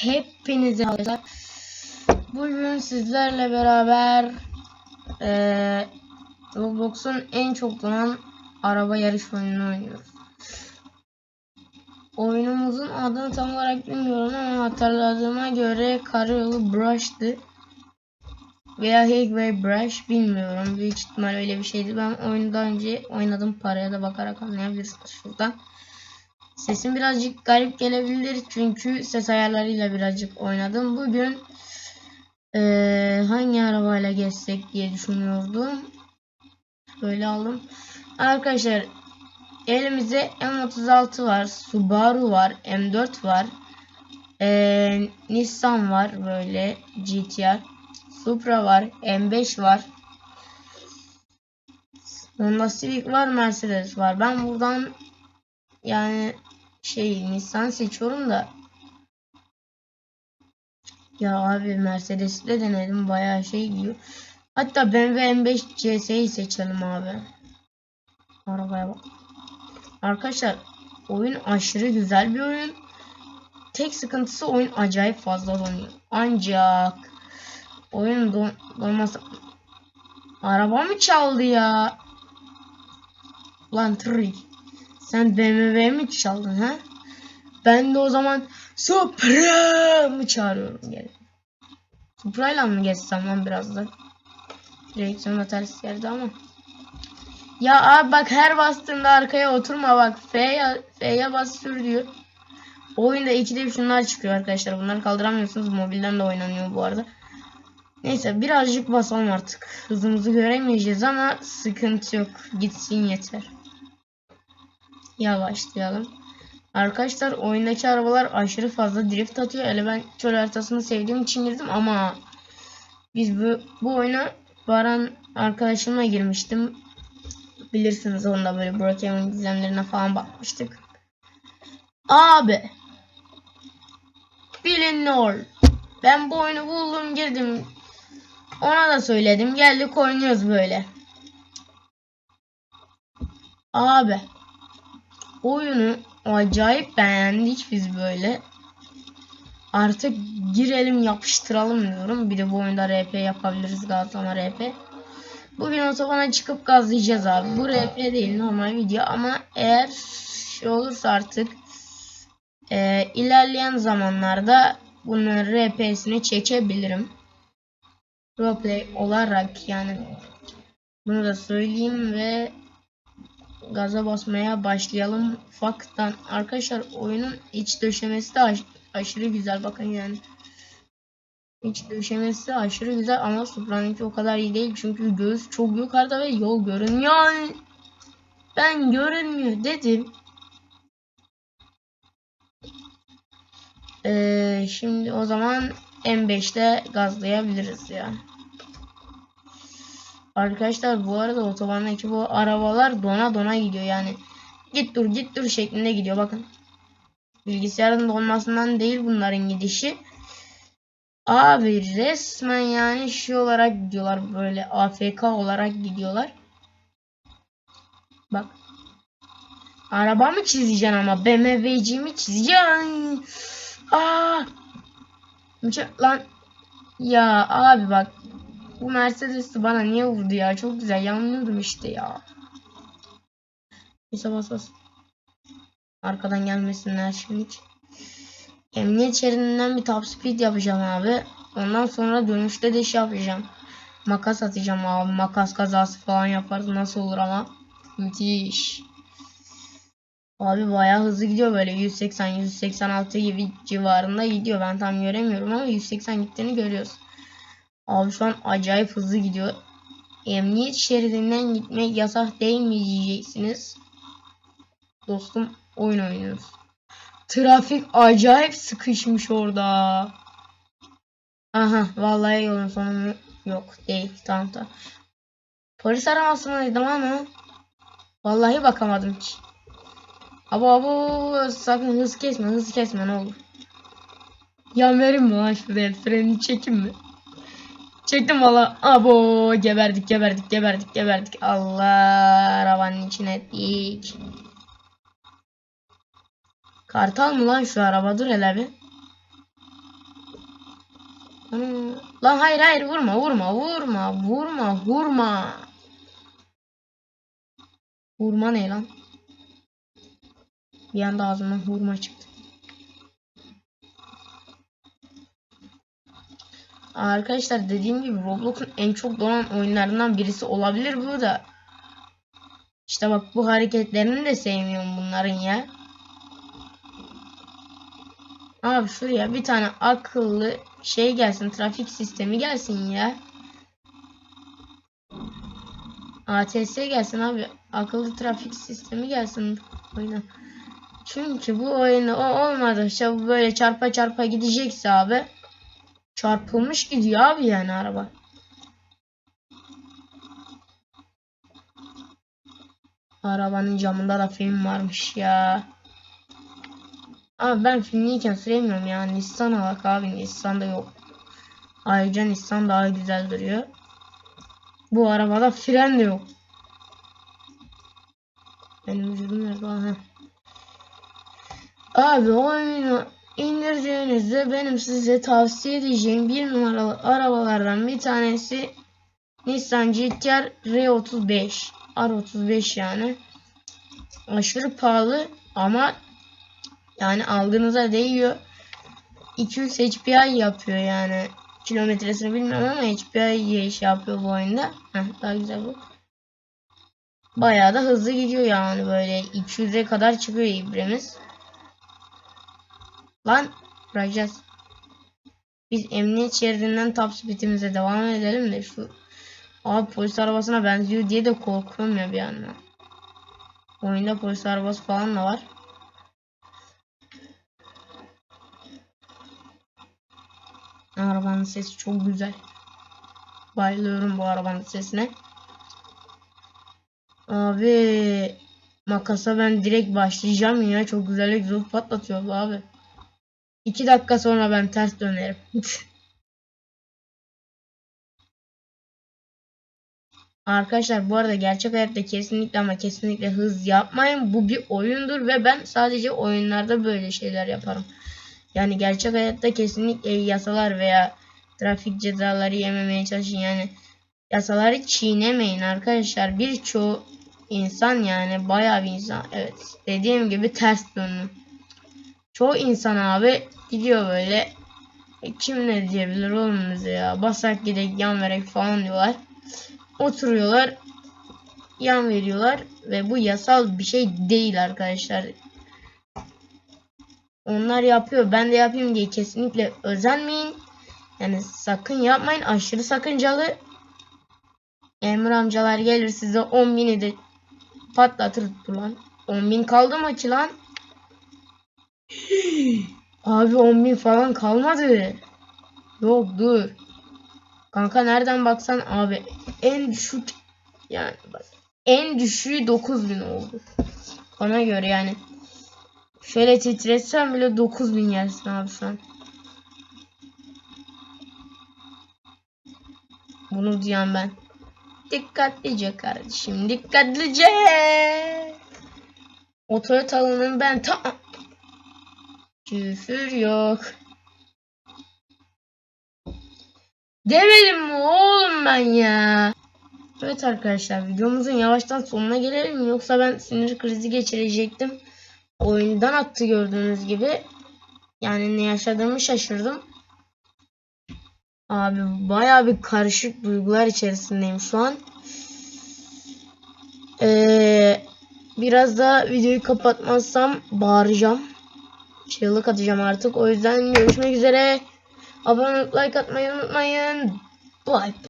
Hepinize arkadaşlar. Bugün sizlerle beraber eee Roblox'un en çok donan araba yarış oyununu oynuyoruz. Oyunumuzun adını tam olarak bilmiyorum ama hatırladığıma göre Karayolu Brush'tı. Veya Highway Brush bilmiyorum. Büyük ihtimal öyle bir şeydi. Ben oyunu daha önce oynadım. Paraya da bakarak anlayabilirsiniz şuradan. Sesim birazcık garip gelebilir çünkü ses ayarlarıyla birazcık oynadım. Bugün eee, hangi arabayla geçsek diye düşünüyordum. Böyle aldım. Arkadaşlar elimizde M36 var, Subaru var, M4 var, eee, Nissan var böyle GTR, Supra var, M5 var. Honda Civic var, Mercedes var. Ben buradan yani şey Nissan seçiyorum da ya abi Mercedes'i de denedim bayağı şey diyor. Hatta BMW M5 CS'yi seçelim abi. Arabaya bak. Arkadaşlar oyun aşırı güzel bir oyun. Tek sıkıntısı oyun acayip fazla donuyor. Ancak oyun don donmasa araba mı çaldı ya? Lan trik. Sen BMW mi çaldın ha? Ben de o zaman Supra mı çağırıyorum gene. Supra'yla mı geçsem lan biraz da? Direksiyon da ters geldi ama. Ya abi bak her bastığında arkaya oturma bak. F'ye F'ye bas sür diyor. Oyunda ikide bir şunlar çıkıyor arkadaşlar. Bunları kaldıramıyorsunuz. Mobilden de oynanıyor bu arada. Neyse birazcık basalım artık. Hızımızı göremeyeceğiz ama sıkıntı yok. Gitsin yeter. Yavaşlayalım. Arkadaşlar oyundaki arabalar aşırı fazla drift atıyor. Hele ben çöl haritasını sevdiğim için girdim ama biz bu, bu oyuna Baran arkadaşımla girmiştim. Bilirsiniz onda böyle Brokeman gizemlerine falan bakmıştık. Abi bilin ol. Ben bu oyunu buldum girdim. Ona da söyledim. Geldik oynuyoruz böyle. Abi oyunu acayip beğendik biz böyle. Artık girelim yapıştıralım diyorum. Bir de bu oyunda RP yapabiliriz gazlama RP. Bugün otobana çıkıp gazlayacağız abi. Bu RP değil normal video ama eğer şey olursa artık e, ilerleyen zamanlarda bunun RP'sini çekebilirim. Roleplay olarak yani bunu da söyleyeyim ve gaza basmaya başlayalım ufaktan. Arkadaşlar oyunun iç döşemesi de aş aşırı güzel bakın yani. İç döşemesi aşırı güzel ama Supra'nınki o kadar iyi değil çünkü göğüs çok yukarıda ve yol görünmüyor. Ben görünmüyor dedim. Ee, şimdi o zaman M5'te gazlayabiliriz ya. Arkadaşlar bu arada otobandaki bu arabalar dona dona gidiyor yani. Git dur git dur şeklinde gidiyor bakın. Bilgisayarın donmasından değil bunların gidişi. Abi resmen yani şey olarak gidiyorlar böyle AFK olarak gidiyorlar. Bak. Araba mı çizeceksin ama BMW'ci mi çizeceksin? Aa! Lan ya abi bak bu Mercedes'i bana niye vurdu ya? Çok güzel yanlıyordum işte ya. Neyse bas bas. Arkadan gelmesinler şimdilik. Emniyet şeridinden bir top speed yapacağım abi. Ondan sonra dönüşte de şey yapacağım. Makas atacağım abi. Makas kazası falan yaparız. Nasıl olur ama. Müthiş. Abi bayağı hızlı gidiyor böyle 180 186 gibi civarında gidiyor. Ben tam göremiyorum ama 180 gittiğini görüyoruz. Abi şu an acayip hızlı gidiyor. Emniyet şeridinden gitmek yasak değil mi diyeceksiniz. Dostum oyun oynuyoruz. Trafik acayip sıkışmış orada. Aha vallahi yolun sonu yok değil tamam tamam. Polis aramasındaydım ama vallahi bakamadım ki. Abo abo sakın hız kesme hız kesme ne olur. Yan verin mi lan şuraya freni çekin mi? Çektim valla. Abo geberdik geberdik geberdik geberdik. Allah arabanın içine ettik. Kartal mı lan şu araba dur hele bir. Ana. Lan hayır hayır vurma vurma vurma vurma vurma. Hurma ne lan? Bir anda ağzımdan hurma çıktı. Arkadaşlar dediğim gibi Roblox'un en çok donan oyunlarından birisi olabilir bu da. İşte bak bu hareketlerini de sevmiyorum bunların ya. Abi şuraya bir tane akıllı şey gelsin, trafik sistemi gelsin ya. ATS gelsin abi. Akıllı trafik sistemi gelsin oyuna. Çünkü bu oyunda o olmadıkça böyle çarpa çarpa gidecekse abi çarpılmış gidiyor abi yani araba. Arabanın camında da film varmış ya. Abi ben filmliyken süremiyorum ya. Nissan'a bak abi Nissan'da yok. Ayrıca Nissan daha güzel duruyor. Bu arabada fren de yok. Benim vücudum nerede. Abi oyunu indirdiğinizde benim size tavsiye edeceğim bir numaralı arabalardan bir tanesi Nissan GT-R R35 R35 yani. Aşırı pahalı ama yani aldığınıza değiyor. 200 HPI yapıyor yani. Kilometresini bilmiyorum ama HPI şey yapıyor bu oyunda. Heh, daha güzel bu. Bayağı da hızlı gidiyor yani böyle. 200'e kadar çıkıyor ibremiz Lan bırakacağız. Biz emniyet şeridinden top speedimize devam edelim de şu abi polis arabasına benziyor diye de korkuyorum ya bir yandan. Oyunda polis arabası falan da var. Arabanın sesi çok güzel. Bayılıyorum bu arabanın sesine. Abi makasa ben direkt başlayacağım ya. Çok güzel egzoz patlatıyor abi. 2 dakika sonra ben ters dönerim. Arkadaşlar bu arada gerçek hayatta kesinlikle ama kesinlikle hız yapmayın. Bu bir oyundur ve ben sadece oyunlarda böyle şeyler yaparım. Yani gerçek hayatta kesinlikle yasalar veya trafik cezaları yememeye çalışın. Yani yasaları çiğnemeyin arkadaşlar. Birçoğu insan yani bayağı bir insan. Evet dediğim gibi ters döndüm. Çoğu insan abi gidiyor böyle e, kim ne diyebilir oğlum bize ya basak gidek yan verek falan diyorlar. Oturuyorlar yan veriyorlar ve bu yasal bir şey değil arkadaşlar. Onlar yapıyor ben de yapayım diye kesinlikle özenmeyin. Yani sakın yapmayın aşırı sakıncalı. Emir amcalar gelir size 10 bini de patlatır lan. 10 bin kaldı mı ki lan? Abi 10 bin falan kalmadı. Yok dur. Kanka nereden baksan abi en düşük yani bak en düşüğü 9000 oldu. Ona göre yani. Şöyle titretsem bile 9000 gelsin abi şu an. Bunu diyen ben. Dikkatlice kardeşim dikkatlice. Otoyotalının ben tam Küfür yok. Demedim mi oğlum ben ya? Evet arkadaşlar videomuzun yavaştan sonuna gelelim yoksa ben sinir krizi geçirecektim. Oyundan attı gördüğünüz gibi. Yani ne yaşadığımı şaşırdım. Abi baya bir karışık duygular içerisindeyim şu an. Ee, biraz da videoyu kapatmazsam bağıracağım çığlık atacağım artık. O yüzden görüşmek üzere. Abone olup like atmayı unutmayın. Bye.